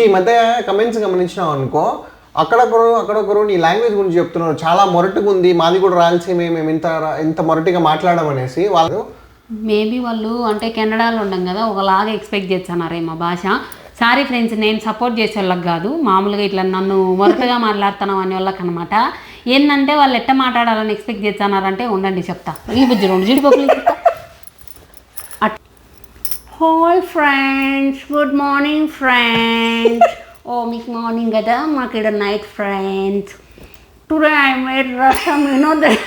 ఈ మధ్య కమెంట్స్ గమనించినావు అనుకో అక్కడొకరు అక్కడొకరు నీ లాంగ్వేజ్ గురించి చెప్తున్నారు. చాలా మొరటుగా ఉంది మాది కూడా రాయలసీమే మేము ఇంత ఇంత మొరటిగా మాట్లాడమనేసి వాళ్ళు మేబీ వాళ్ళు అంటే కెనడాలో ఉండం కదా ఒకలాగా ఎక్స్పెక్ట్ చేస్తున్నారే మా భాష. సారీ ఫ్రెండ్స్ నేను సపోర్ట్ చేసే వాళ్ళకి కాదు మామూలుగా ఇట్లా నన్ను మొరటుగా మాట్లాడుతున్నాం అనే వాళ్ళకి అనమాట ఏంటంటే వాళ్ళు ఎట్ట మాట్లాడాలని ఎక్స్పెక్ట్ చేస్తున్నారంటే ఉండండి చెప్తా. ఈ బుజ్జి రెండు జీడిపప్పులు చెప్తా Hi friends good morning friends ఓ మీకు మార్నింగ్ కదా మాకు ఇక్కడ night friends today I made rasam you know that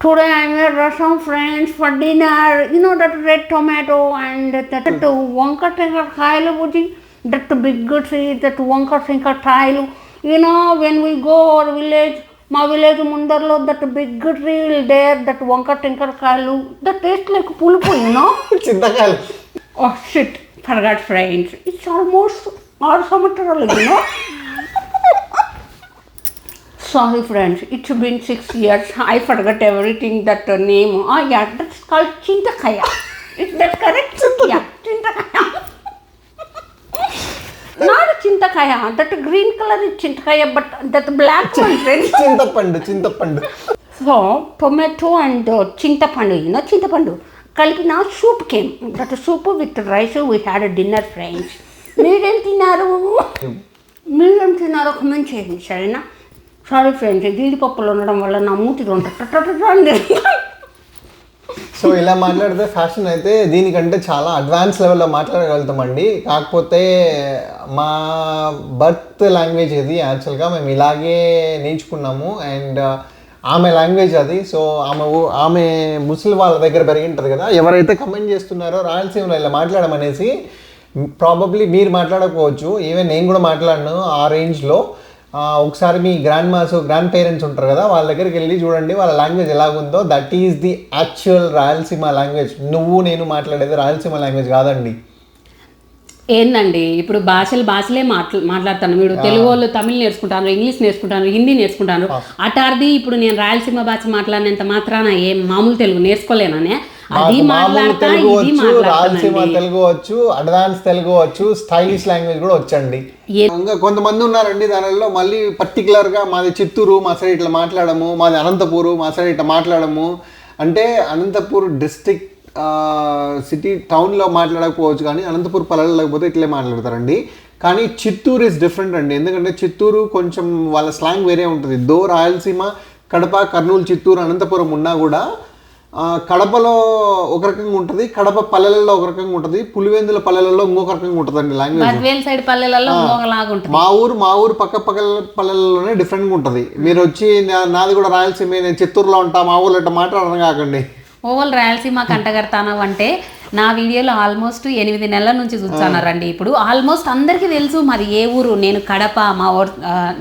Today I made rasam friends for dinner. You know that red tomato and that వంక టెంకాయలు బుజ్జి that big tree, that వంక టెంకాయలు You know when we go our village, మా village ముందరలో that big tree there that వంక టెంకాయలు that taste like పులుపు you know చింతకాయలు Oh shit, forgot friends. It's almost all summer you know. Sorry friends, it's been six years. I forgot everything that uh, name. Oh yeah, that's called Chintakaya. Is that color is Chintakaya, but that black one, friends. చింతపండు చింతపండు. So tomato and చింతపండు you know చింతపండు కలిపిన soup came that soup with rice we had dinner friends మీరేం తిన్నారు? మీరేం తిన్నారో? Comment చేయండి సరేనా? సారీ ఫ్రెండ్స్ జీడిపప్పులు ఉండడం వల్ల నా మూతి రెండు సో ఇలా మాట్లాడితే ఫ్యాషన్ అయితే దీనికంటే చాలా అడ్వాన్స్ లెవెల్లో మాట్లాడగలుగుతామండి. కాకపోతే మా బర్త్ లాంగ్వేజ్ ఇది యాక్చువల్గా మేము ఇలాగే నేర్చుకున్నాము. అండ్ uh, ఆమె లాంగ్వేజ్ అది. సో ఆమె ఊ- ఆమె ముసలి వాళ్ళ దగ్గర పెరిగి కదా. ఎవరైతే కమెంట్ చేస్తున్నారో రాయలసీమలో ఇలా మాట్లాడమనేసి ప్రాబబ్లీ మీరు మాట్లాడకపోవచ్చు. ఈవెన్ నేను కూడా మాట్లాడను ఆ రేంజ్లో ఒకసారి మీ గ్రాండ్ మాస్ గ్రాండ్ పేరెంట్స్ ఉంటారు కదా వాళ్ళ దగ్గరికి వెళ్ళి చూడండి వాళ్ళ లాంగ్వేజ్ ఎలాగుందో. That is the actual Rayalaseema language నువ్వు నేను మాట్లాడేది రాయలసీమ లాంగ్వేజ్ కాదండి. ఏందండి? ఇప్పుడు భాషలు భాషలే మాట్లా మాట్లాడతాను. మీరు తెలుగు వాళ్ళు తమిళ్ నేర్చుకుంటాను ఇంగ్లీష్ నేర్చుకుంటాను హిందీ నేర్చుకుంటాను. అటార్ది ఇప్పుడు నేను రాయలసీమ భాష మాట్లాడినంత మాత్రాన ఏం మామూలు తెలుగు నేర్చుకోలేననే. అది మామూలు తెలుగు ఇది వచ్చు రాయలసీమ తెలుగు వచ్చు అడ్వాన్స్ తెలుగు వచ్చు స్టైలిష్ లాంగ్వేజ్ కూడా వచ్చండి. కొంతమంది ఉన్నారండి దానిలో మళ్ళీ పర్టికులర్గా మాది చిత్తూరు మా సైడ్ ఇట్లా మాట్లాడము మాది అనంతపూరు మా సైడ్ ఇట్లా మాట్లాడము. అంటే అనంతపూర్ డిస్ట్రిక్ట్ సిటీ టౌన్లో మాట్లాడకపోవచ్చు కానీ అనంతపూర్ పల్లెలు లేకపోతే ఇట్లే మాట్లాడతారండి. కానీ చిత్తూరు ఇస్ డిఫరెంట్ అండి. ఎందుకంటే చిత్తూరు కొంచెం వాళ్ళ స్లాంగ్ వేరే ఉంటుంది. దో రాయలసీమ కడప కర్నూలు చిత్తూరు అనంతపురం ఉన్నా కూడా కడపలో ఒక రకంగా ఉంటుంది కడప పల్లెలలో ఒక రకంగా ఉంటుంది పులివెందుల పల్లెలలో ఇంకొక రకంగా ఉంటుందండి లాంగ్వేజ్ సైడ్ పల్లెలలో మా ఊరు మా ఊరు పక్క పక్క పల్లెల్లోనే డిఫరెంట్గా ఉంటుంది. మీరు వచ్చి నాది కూడా రాయలసీమ నేను చిత్తూరులో ఉంటా మా ఊర్లో ఇట్లా మాట్లాడడం కాకండి. ఓవల్ రాయలసీమ కంటగడతాను అంటే నా వీడియోలో ఆల్మోస్ట్ ఎనిమిది నెలల నుంచి చూస్తున్నారండి. ఇప్పుడు ఆల్మోస్ట్ అందరికీ తెలుసు మాది ఏ ఊరు నేను కడప మా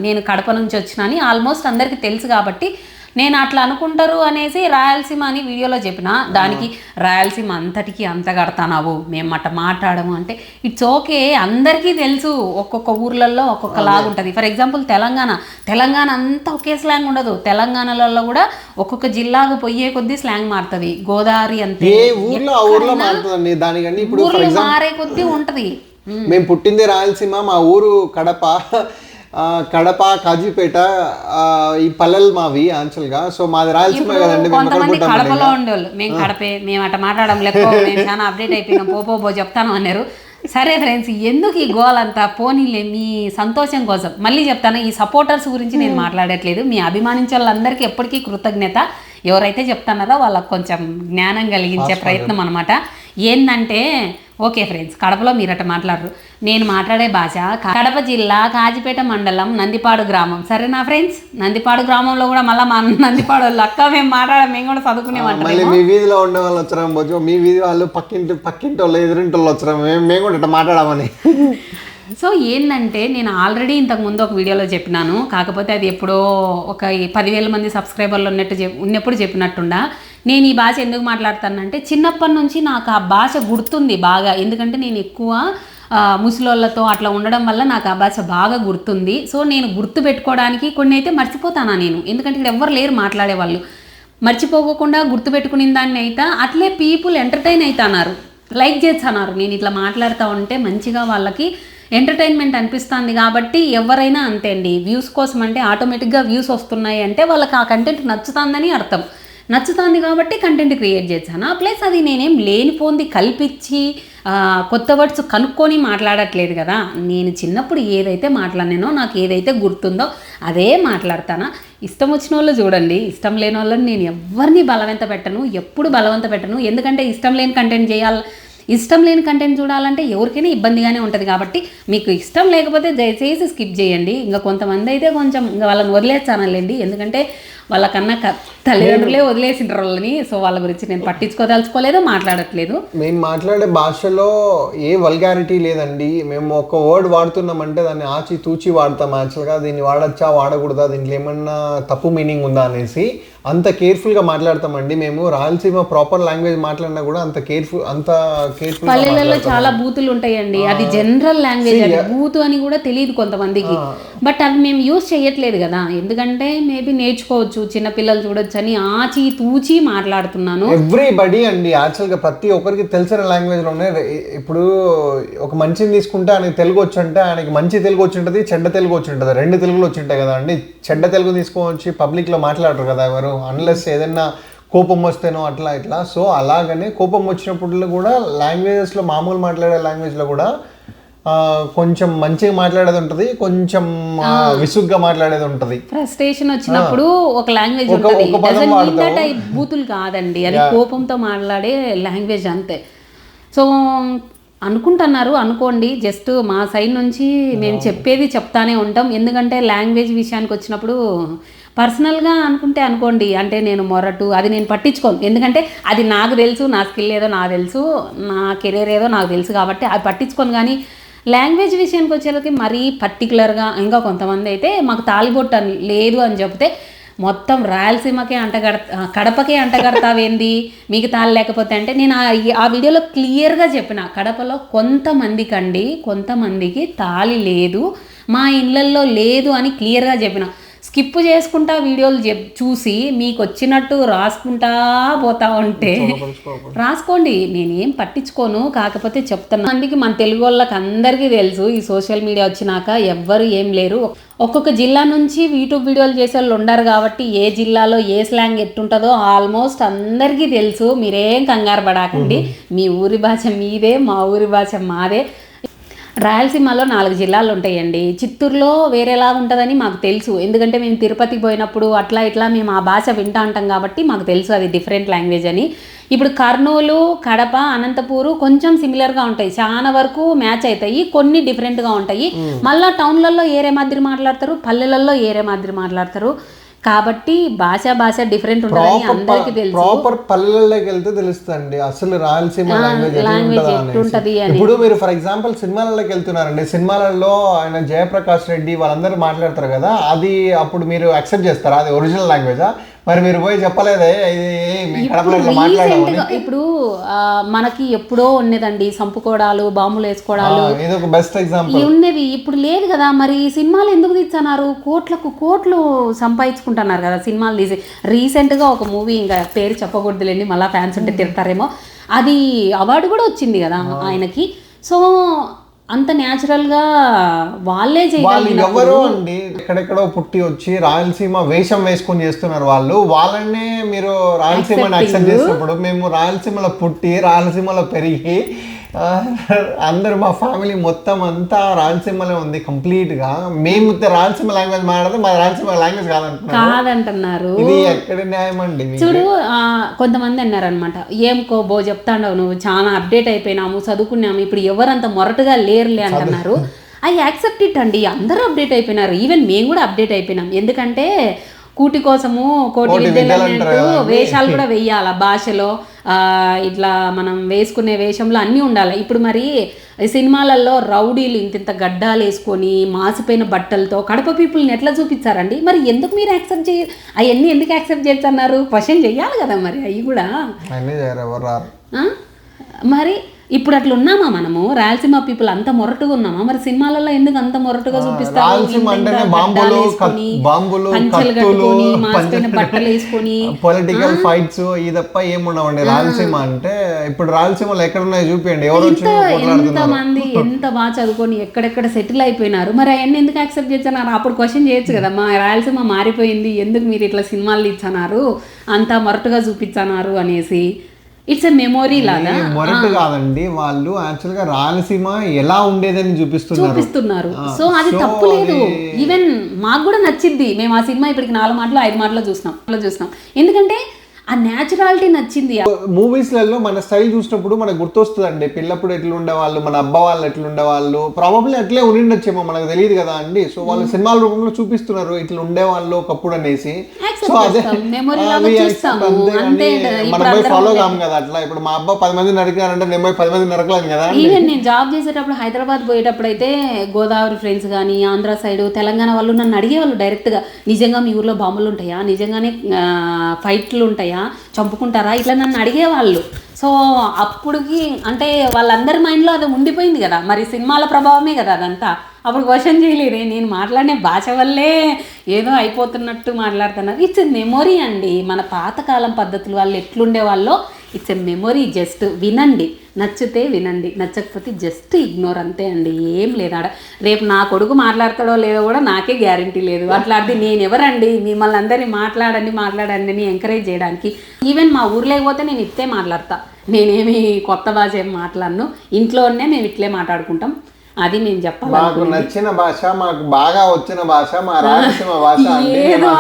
నేను కడప నుంచి వచ్చినని ఆల్మోస్ట్ అందరికీ తెలుసు కాబట్టి నేను అట్లా అనుకుంటారు అనేసి రాయలసీమ అని వీడియోలో చెప్పిన దానికి రాయలసీమ అంతటికి అంత కడతానావు మేము అట్ట మాట్లాడము అంటే ఇట్స్ ఓకే అందరికీ తెలుసు ఒక్కొక్క ఊర్లలో ఒక్కొక్క లాగా ఉంటుంది. ఫర్ ఎగ్జాంపుల్ తెలంగాణ తెలంగాణ అంతా ఒకే స్లాంగ్ ఉండదు. తెలంగాణలలో కూడా ఒక్కొక్క జిల్లాకు పోయే కొద్దీ స్లాంగ్ మారుతుంది. గోదావరి అంతే. ఊర్లో మారే కొద్దీ ఉంటది. మేము పుట్టింది రాయలసీమ మా ఊరు కడప కడప కాజీపేట ఈ పల్లెలు మావి యాక్చువల్గా. సో మాది రాయలసీమ కదండి కొంతమంది కడపలో ఉండేవాళ్ళు. మేము కడపే మేము అట్ట మాట్లాడడం మేము చాలా అప్డేట్ అయిపోయినాం పో పో చెప్తాను అన్నారు. సరే ఫ్రెండ్స్ ఎందుకు ఈ గోల్ అంతా పోనీలే మీ సంతోషం కోసం. మళ్ళీ చెప్తాను ఈ సపోర్టర్స్ గురించి నేను మాట్లాడట్లేదు. మీ అభిమానించే వాళ్ళందరికీ ఎప్పటికీ కృతజ్ఞత. ఎవరైతే చెప్తున్నారో వాళ్ళకి కొంచెం జ్ఞానం కలిగించే ప్రయత్నం అనమాట ఏంటంటే ఓకే ఫ్రెండ్స్ కడపలో మీరు అట్ట మాట్లాడరు. నేను మాట్లాడే భాష కడప జిల్లా కాజిపేట మండలం నందిపాడు గ్రామం. సరేనా ఫ్రెండ్స్? నందిపాడు గ్రామంలో కూడా మళ్ళీ మా నందిపాడు వాళ్ళు అక్క మేము మాట్లాడాం మేము కూడా చదువుకునేమంటాం మళ్ళీ మీ వీధిలో ఉండే వాళ్ళు వచ్చారా పోవచ్చు మీ వీధి వాళ్ళు పక్కింటి పక్కింటి వాళ్ళు ఎదురింటి వాళ్ళు వచ్చారా మేము మేము కూడా మాట్లాడామని. సో ఏంటంటే నేను ఆల్రెడీ ఇంతకు ముందు ఒక వీడియోలో చెప్పినాను. కాకపోతే అది ఎప్పుడో ఒక ఈ పదివేల మంది సబ్స్క్రైబర్లు ఉన్నట్టు చెప్ ఉన్నప్పుడు చెప్పినట్టుండా. నేను ఈ భాష ఎందుకు మాట్లాడతానంటే చిన్నప్పటి నుంచి నాకు ఆ భాష గుర్తుంది బాగా. ఎందుకంటే నేను ఎక్కువ ముసలోళ్ళతో అట్లా ఉండడం వల్ల నాకు ఆ భాష బాగా గుర్తుంది. సో నేను గుర్తు పెట్టుకోవడానికి కొన్ని అయితే మర్చిపోతానా నేను. ఎందుకంటే ఇక్కడ ఎవ్వరు లేరు మాట్లాడేవాళ్ళు. మర్చిపోకుండా గుర్తుపెట్టుకునే దాన్ని అయితే అట్లే పీపుల్ ఎంటర్టైన్ అవుతున్నారు లైక్ చేస్తున్నారు. నేను ఇట్లా మాట్లాడుతూ ఉంటే మంచిగా వాళ్ళకి ఎంటర్టైన్మెంట్ అనిపిస్తుంది కాబట్టి ఎవరైనా అంతే అండి వ్యూస్ కోసం అంటే ఆటోమేటిక్గా వ్యూస్ వస్తున్నాయి అంటే వాళ్ళకి ఆ కంటెంట్ నచ్చుతుందని అర్థం. నచ్చుతుంది కాబట్టి కంటెంట్ క్రియేట్ చేశాను? ప్లస్ అది నేనేం లేనిపోంది కల్పించి కొత్త వర్డ్స్ కనుక్కొని మాట్లాడట్లేదు కదా. నేను చిన్నప్పుడు ఏదైతే మాట్లాడినానో నాకు ఏదైతే గుర్తుందో అదే మాట్లాడతానా? ఇష్టం వచ్చిన వాళ్ళు చూడండి. ఇష్టం లేని వాళ్ళని నేను ఎవరిని బలవంత పెట్టను? ఎప్పుడు బలవంత పెట్టను? ఎందుకంటే ఇష్టం లేని కంటెంట్ చేయాలి ఇష్టం లేని కంటెంట్ చూడాలంటే ఎవరికైనా ఇబ్బందిగానే ఉంటుంది కాబట్టి మీకు ఇష్టం లేకపోతే దయచేసి స్కిప్ చేయండి. ఇంకా కొంతమంది అయితే కొంచెం ఇంకా వాళ్ళని వదిలేస్తానంలేండి. ఎందుకంటే వాళ్ళకన్నా తల్లిదండ్రులే వదిలేసిండ్రు వాళ్ళని. సో వాళ్ళ గురించి నేను పట్టించుకోదలుచుకోలేదు మాట్లాడట్లేదు. మేము మాట్లాడే భాషలో ఏ వల్గారిటీ లేదండి. మేము ఒక వర్డ్ వాడుతున్నామంటే దాన్ని ఆచి తూచి వాడతాం. యాక్చువల్గా దీన్ని వాడచ్చా వాడకూడదా దీంట్లో ఏమన్నా తప్పు మీనింగ్ ఉందా అనేసి అంత కేర్ఫుల్గా మాట్లాడతామండి. మేము రాయలసీమ ప్రాపర్ లాంగ్వేజ్ మాట్లాడినా కూడా అంత కేర్ఫుల్ అంత కేర్ఫుల్ పల్లెలలో చాలా బూతులు ఉంటాయండి. అది జనరల్ లాంగ్వేజ్ అది బూతు అని కూడా తెలియదు కొంతమందికి. బట్ అవి మేము యూస్ చేయట్లేదు కదా. ఎందుకంటే మేబీ నేర్చుకోవచ్చు. చిన్న పిల్లలు చూడొచ్చు అని ఆచి తూచి మాట్లాడుతున్నాను. ఎవ్రీబడి అండి యాక్చువల్గా ప్రతి ఒక్కరికి తెలిసిన లాంగ్వేజ్లోనే ఇప్పుడు ఒక మంచిని తీసుకుంటే ఆయనకి తెలుగు వచ్చి అంటే ఆయనకి మంచి తెలుగు వచ్చి ఉంటుంది చెడ్డ తెలుగు వచ్చి ఉంటుంది రెండు తెలుగులు వచ్చి ఉంటాయి కదా అండి. చెడ్డ తెలుగు తీసుకొని వచ్చి పబ్లిక్లో మాట్లాడరు కదా ఎవరు? అన్లెస్ ఏదైనా కోపం వస్తేనో అట్లా ఇట్లా. సో అలాగనే కోపం వచ్చినప్పుడు కూడా లాంగ్వేజెస్లో మామూలు మాట్లాడే లాంగ్వేజ్లో కూడా కొంచెం మంచిగా మాట్లాడేది ఉంటుంది కొంచెం విసుగ్గా మాట్లాడేది ఉంటుంది. ఫ్రస్ట్రేషన్ వచ్చినప్పుడు ఒక లాంగ్వేజ్ ఉంటుంది. బూతులు కాదండి. అది కోపంతో మాట్లాడే లాంగ్వేజ్ అంతే. సో అనుకుంటున్నారు అనుకోండి. జస్ట్ మా సైడ్ నుంచి మేము చెప్పేది చెప్తానే ఉంటాం. ఎందుకంటే లాంగ్వేజ్ విషయానికి వచ్చినప్పుడు పర్సనల్గా అనుకుంటే అనుకోండి. అంటే నేను మొరటు అది నేను పట్టించుకోను. ఎందుకంటే అది నాకు తెలుసు నా స్కిల్ ఏదో నాకు తెలుసు నా కెరీర్ ఏదో నాకు తెలుసు కాబట్టి అది పట్టించుకోను. కానీ లాంగ్వేజ్ విషయానికి వచ్చేసరికి మరీ పర్టికులర్గా ఇంకా కొంతమంది అయితే మాకు తాలిబొట్టు అని లేదు అని చెప్తే మొత్తం రాయలసీమకే అంటగడ కడపకే అంటగడతావేంది మీకు తాళి లేకపోతే అంటే నేను ఆ వీడియోలో క్లియర్గా చెప్పిన కడపలో కొంతమందికి అండి కొంతమందికి తాళి లేదు మా ఇళ్ళల్లో లేదు అని క్లియర్గా చెప్పిన. స్కిప్ చేసుకుంటా వీడియోలు చూసి మీకు వచ్చినట్టు రాసుకుంటా పోతా ఉంటే రాసుకోండి. నేనేం పట్టించుకోను. కాకపోతే చెప్తున్నా. అందుకే మన తెలుగు వాళ్ళకి అందరికీ తెలుసు ఈ సోషల్ మీడియా వచ్చినాక ఎవ్వరు ఏం లేరు. ఒక్కొక్క జిల్లా నుంచి యూట్యూబ్ వీడియోలు చేసే వాళ్ళు ఉండరు కాబట్టి ఏ జిల్లాలో ఏ స్లాంగ్ ఎట్టుంటుందో ఆల్మోస్ట్ అందరికీ తెలుసు. మీరేం కంగారు పడాకండి. మీ ఊరి భాష మీదే మా ఊరి భాష మాదే. రాయలసీమలో నాలుగు జిల్లాలు ఉంటాయండి. చిత్తూరులో వేరేలా ఉంటుందని మాకు తెలుసు. ఎందుకంటే మేము తిరుపతికి పోయినప్పుడు అట్లా ఇట్లా మేము ఆ భాష వింటా ఉంటాం కాబట్టి మాకు తెలుసు అది డిఫరెంట్ లాంగ్వేజ్ అని. ఇప్పుడు కర్నూలు కడప అనంతపూరు కొంచెం సిమిలర్గా ఉంటాయి. చాలా వరకు మ్యాచ్ అవుతాయి. కొన్ని డిఫరెంట్గా ఉంటాయి. మళ్ళా టౌన్లలో ఏరే మాదిరి మాట్లాడతారు పల్లెలలో ఏరే మాదిరి మాట్లాడతారు. కాబట్టి భాష భాష డిఫరెంట్ ఉంటుందని అందరికీ తెలుసు. ప్రాపర్ పల్లెల్లోకి వెళ్తే తెలుస్తుంది అసలు రాయలసీమ లాంగ్వేజ్ ఇప్పుడు మీరు ఫర్ ఎగ్జాంపుల్ సినిమాలలోకి వెళ్తున్నారండి. సినిమాలలో ఆయన జయప్రకాష్ రెడ్డి వాళ్ళందరూ మాట్లాడతారు కదా అది అప్పుడు మీరు యాక్సెప్ట్ చేస్తారా? అది ఒరిజినల్ లాంగ్వేజా మరి మీరు పోయి చెప్పలేదే? రీసెంట్గా ఇప్పుడు మనకి ఎప్పుడో ఉన్నదండి సంపుకోవడాలు బాంబులు వేసుకోవడాలు బెస్ట్ ఎగ్జాంపుల్ ఉన్నవి ఇప్పుడు లేదు కదా మరి సినిమాలు ఎందుకు తీస్తున్నారు? కోట్లకు కోట్లు సంపాదించుకుంటున్నారు కదా సినిమాలు తీసి. రీసెంట్గా ఒక మూవీ ఇంకా పేరు చెప్పకూడదులేండి మళ్ళీ ఫ్యాన్స్ ఉంటే తిడతారేమో. అది అవార్డు కూడా వచ్చింది కదా ఆయనకి. సో అంత న్యాచురల్గా వాళ్ళే వాళ్ళు ఎవరో అండి ఎక్కడెక్కడో పుట్టి వచ్చి రాయలసీమ వేషం వేసుకొని చేస్తున్నారు వాళ్ళు. వాళ్ళనే మీరు రాయలసీమని యాక్సెప్ట్ చేసినప్పుడు మేము రాయలసీమలో పుట్టి రాయలసీమలో పెరిగి అందరూ మా ఫ్యామిలీ మొత్తం అంతా రాయలసీమలో ఉంది కంప్లీట్గా మేము రాయలసీమ లాంగ్వేజ్ మాట్లాడితే మా రాయలసీమ లాంగ్వేజ్ కాదంటున్నాం కాదంటున్నారు. ఇది ఎక్కడ న్యాయం అండి? చూడు కొంతమంది అన్నారనమాట ఏం కోబో చెప్తాండవు నువ్వు. చాలా అప్డేట్ అయిపోయినాము చదువుకున్నాము. ఇప్పుడు ఎవరంత మొరటుగా లేరులే అంటున్నారు. ఐ యాక్సెప్ట్ ఇట్ అండి. అందరూ అప్డేట్ అయిపోయినారు. ఈవెన్ మేము కూడా అప్డేట్ అయిపోయినాం. ఎందుకంటే కూటి కోసము కోటి విద్యలు. వేషాలు కూడా వెయ్యాల భాషలో? ఇట్లా మనం వేసుకునే వేషంలో అన్నీ ఉండాలి. ఇప్పుడు మరి సినిమాలలో రౌడీలు ఇంత ఇంత గడ్డాలు వేసుకొని మాసిపోయిన బట్టలతో కడప పీపుల్ని ఎట్లా చూపించారండి? మరి ఎందుకు మీరు యాక్సెప్ట్ చేయ అవన్నీ ఎందుకు యాక్సెప్ట్ చేస్తున్నారు? క్వశ్చన్ చెయ్యాలి కదా మరి అవి కూడా? మరి ఇప్పుడు అట్లా ఉన్నామా మనము? రాయలసీమ పీపుల్ అంత మొరటుగా ఉన్నామా? మరి సినిమాలలో ఎందుకు అంత మొరటుగా చూపిస్తారు? రాయలసీమ పంచెలు కట్టుకొని బట్టలు వేసుకొని. పొలిటికల్ ఫైట్స్ తప్ప ఏముండవండి అంటే ఇప్పుడు రాయలసీమలో ఎక్కడ ఉన్నాయో చూపించండి ఎవరు ఎంత మంది ఎంత బాగా చదువుకొని ఎక్కడెక్కడ సెటిల్ అయిపోయినారు? మరి అవన్నీ ఎందుకు యాక్సెప్ట్ చేస్తున్నారు? అప్పుడు క్వశ్చన్ చేయొచ్చు కదా మా రాయలసీమ మారిపోయింది. ఎందుకు మీరు ఇట్లా సినిమాలు ఇచ్చన్నారు అంత మొరటుగా చూపించన్నారు అనేసి. ఇట్స్ ఎ మెమొరీ లాగా. మొరటు కాదండి. వాళ్ళు యాక్చువల్గా రాయలసీమ ఎలా ఉండేదని చూపిస్తున్నారు. చూపిస్తున్నారు. సో అది తప్పు లేదు ఈవెన్ మాకు కూడా నచ్చింది మేము ఆ సినిమా ఇప్పటికి నాలుగు మాటలు ఐదు మాటలు చూసినాం. చూసినాం. ఎందుకంటే ఆ న్యాచురాలిటీ నచ్చింది. మూవీస్లలో మన స్టైల్ చూసినప్పుడు మనకు గుర్తొస్తుందండి. పిల్లప్పుడు ఎట్లా ఉండేవాళ్ళు మన అబ్బా వాళ్ళు ఎట్లా ఉండేవాళ్ళు ప్రాబబ్లీ అట్లే ఉండిండొచ్చేమో మనకు తెలియదు కదా అండి. సో వాళ్ళు సినిమాల రూపంలో చూపిస్తున్నారు ఇట్లా ఉండేవాళ్ళు ఒకప్పుడు అనేసి. సో అదే. మనం పోయి ఫాలో కాము కదా అట్లా. ఇప్పుడు మా అబ్బా పది మంది నరికారంటే నేను పోయి పది మంది నరకలేను కదా ఈవెన్ నేను జాబ్ చేసేటప్పుడు హైదరాబాద్ పోయేటప్పుడు అయితే గోదావరి ఫ్రెండ్స్ కానీ ఆంధ్ర సైడ్ తెలంగాణ వాళ్ళు నన్ను అడిగేవాళ్ళు డైరెక్ట్గా నిజంగా మీ ఊర్లో బాంబులు ఉంటాయా? నిజంగానే ఫైట్లు ఉంటాయా? చంపుకుంటారా? ఇట్లా నన్ను అడిగేవాళ్ళు. సో అప్పుడుకి అంటే వాళ్ళందరి మైండ్లో అది ఉండిపోయింది కదా. మరి సినిమాల ప్రభావమే కదా అదంతా. అప్పుడు క్వశ్చన్ చేయలేరే నేను మాట్లాడే భాష వల్లే ఏదో అయిపోతున్నట్టు మాట్లాడుతున్నారు. ఇట్స్ ఎ మెమొరీ అండి. మన పాతకాలం పద్ధతులు వాళ్ళు ఎట్లుండే వాళ్ళో ఇట్స్ ఎ మెమొరీ జస్ట్ వినండి. నచ్చితే వినండి. నచ్చకపోతే జస్ట్ ఇగ్నోర్ అంతే అండి. ఏం లేదు ఆడ. రేపు నా కొడుకు మాట్లాడతాడో లేదో కూడా నాకే గ్యారంటీ లేదు. అట్లాంటిది నేను ఎవరండి? మిమ్మల్ని అందరినీ మాట్లాడండి మాట్లాడండి అని ఎంకరేజ్ చేయడానికి. ఈవెన్ మా ఊర్లోకి పోతే నేను ఇట్టే మాట్లాడతా. నేనేమి కొత్త భాష ఏం మాట్లాడను. ఇంట్లోనే మేము ఇట్లే మాట్లాడుకుంటాం. అది నేను చెప్పాలి మాకు నచ్చిన భాష మాకు బాగా వచ్చిన భాష మా రాయలసీమ భాష ఏదో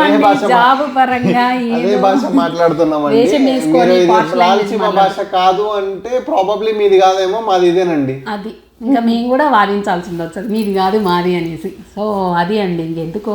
జాబ్ పరంగా అదే భాష మాట్లాడుతున్నామండి. రాయలసీమ భాష కాదు అంటే ప్రాబబ్లీ మీది కాదేమో మాది ఇదేనండి. అది. ఇంకా మేము కూడా వాదించాల్సింది వస్తుంది మీది కాదు మాది అనేసి. సో అది అండి. ఇంకెందుకో?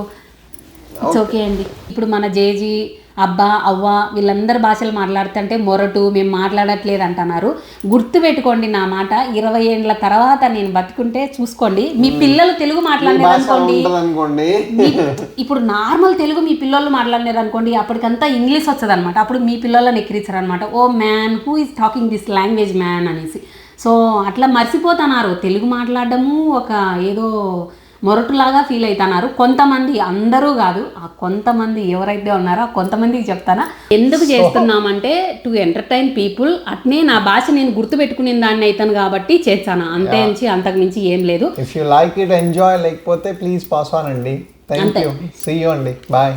It's okay. అండి. ఇప్పుడు మన జేజీ అబ్బా అవ్వ వీళ్ళందరి భాషలు మాట్లాడుతుంటే మొరటు మేము మాట్లాడట్లేదు అంటున్నారు గుర్తు పెట్టుకోండి నా మాట ఇరవై ఏండ్ల తర్వాత నేను బతుకుంటే చూసుకోండి. మీ పిల్లలు తెలుగు మాట్లాడలేదు భాష అనుకోండి. ఉంటది అనుకోండి మీ- ఇప్పుడు నార్మల్ తెలుగు మీ పిల్లలు మాట్లాడినారు అనుకోండి అప్పటికంతా ఇంగ్లీష్ వస్తుంది అనమాట అప్పుడు మీ పిల్లలను అనమాట ఓ man who is talking this language man అనేసి. సో అట్లా మర్చిపోతున్నారు. తెలుగు మాట్లాడడము ఒక ఏదో మొరటులాగా ఫీల్ అవుతున్నారు కొంతమంది అందరూ కాదు ఆ కొంతమంది ఎవరైతే ఉన్నారో ఆ కొంతమందికి చెప్తానా? ఎందుకు చేస్తున్నామంటే టు ఎంటర్టైన్ పీపుల్ అట్నే నా భాష నేను గుర్తుపెట్టుకునే దాన్ని అవుతాను కాబట్టి చేస్తాను? అంతే నుంచి అంతకు మించి ఏం లేదు. If you like it enjoy లేకపోతే ప్లీజ్ పాస్ ఆన్ అండి. థ్యాంక్ యూ సీ యూ అండి. బాయ్